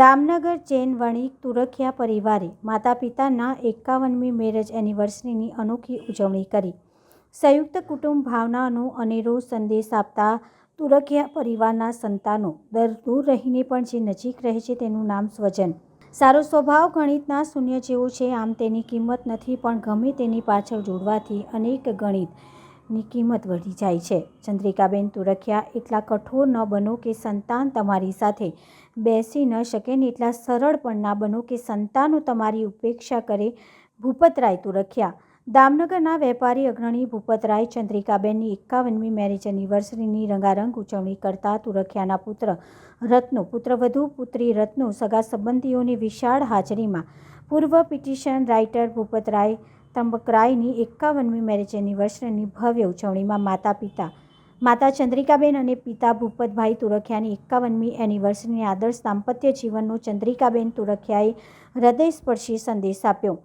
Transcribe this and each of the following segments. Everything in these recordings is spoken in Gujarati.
દામનગર જૈન વણિક તુરખિયા પરિવારે માતા પિતાના એકાવનમી મેરેજ એનિવર્સરીની અનોખી ઉજવણી કરી. સંયુક્ત કુટુંબ ભાવનાનો અનેરો સંદેશ આપતા તુરખિયા પરિવારના સંતાનો દર દૂર રહીને પણ જે નજીક રહે છે તેનું નામ સ્વજન. સારો સ્વભાવ ગણિતના શૂન્ય જેવો છે, આમ તેની કિંમત નથી પણ ગમે તેની પાછળ જોડવાથી અનેક ગણિતની કિંમત વધી જાય છે. ચંદ્રિકાબેન તુરખિયા, એટલા કઠોર ન બનો કે સંતાન તમારી સાથે. બેસી ન શકે ને એટલા સરળ પણ ના બનો કે સંતાનો તમારી ઉપેક્ષા કરે. ભૂપતરાય તુરખિયા, દામનગરના વેપારી અગ્રણી ભૂપતરાય ચંદ્રિકાબેનની એકાવનમી મેરેજ એનિવર્સરીની રંગારંગ ઉજવણી કરતા તુરખિયાના પુત્ર રત્નો પુત્રવધુ પુત્રી રત્નો સગા સંબંધીઓની વિશાળ હાજરીમાં પૂર્વ પિટિશન રાઇટર ભૂપતરાય ત્રંબકરાયની એકાવનમી મેરેજ એનિવર્સરીની ભવ્ય ઉજવણીમાં માતા પિતા માતા ચંદ્રિકાબેન અને પિતા ભૂપતભાઈ તુરખિયાની એકાવનમી એનિવર્સરીની આદર્શ દાંપત્ય જીવનનો ચંદ્રિકાબેન તુરખિયાએ હૃદયસ્પર્શી સંદેશ આપ્યો.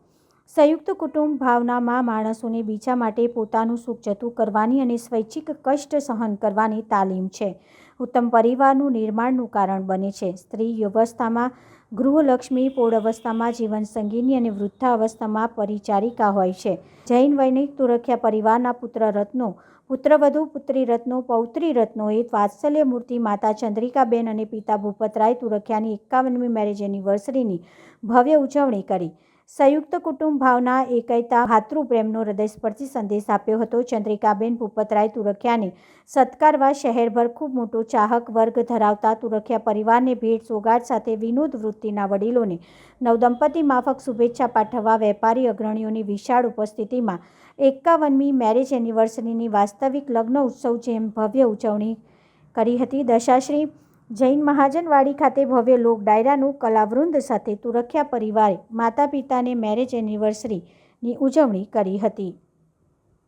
સંયુક્ત કુટુંબ ભાવનામાં માણસોને બીજા માટે પોતાનું સુખ જતું કરવાની અને સ્વૈચ્છિક કષ્ટ સહન કરવાની તાલીમ છે. ઉત્તમ પરિવારનું નિર્માણનું કારણ બને છે. સ્ત્રી અવસ્થામાં ગૃહલક્ષ્મી પૌઢ અવસ્થામાં જીવનસંગીની અને વૃદ્ધાવસ્થામાં પરિચારિકા હોય છે. જૈન વૈનિક તુરખિયા પરિવારના પુત્ર રત્નો પુત્રવધુ પુત્રી રત્નો, પૌત્રી રત્નોએ વાત્સલ્ય મૂર્તિ માતા ચંદ્રિકાબેન અને પિતા ભૂપતરાય તુરખિયાની એકાવનમી મેરેજ એનિવર્સરીની ભવ્ય ઉજવણી કરી. સંયુક્ત કુટુંબ ભાવના એકતા ભાતૃપ્રેમનો હૃદયસ્પર્શી સંદેશ આપ્યો હતો. ચંદ્રિકાબેન ભૂપતરાય તુરખિયાને સત્કારવા શહેરભર ખૂબ મોટો ચાહક વર્ગ ધરાવતા તુરખિયા પરિવારને ભેટ સોગાટ સાથે વિનોદ વૃત્તિના વડીલોને નવદંપતિ માફક શુભેચ્છા પાઠવવા વેપારી અગ્રણીઓની વિશાળ ઉપસ્થિતિમાં એકાવનમી મેરેજ એનિવર્સરીની વાસ્તવિક લગ્ન ઉત્સવ જેમ ભવ્ય ઉજવણી કરી હતી. દશાશ્રી જૈન મહાજનવાડી ખાતે ભવ્ય લોક ડાયરાનું કલાવૃંદ સાથે તુરખિયા પરિવારે માતા પિતાને મેરેજ એનિવર્સરીની ઉજવણી કરી હતી.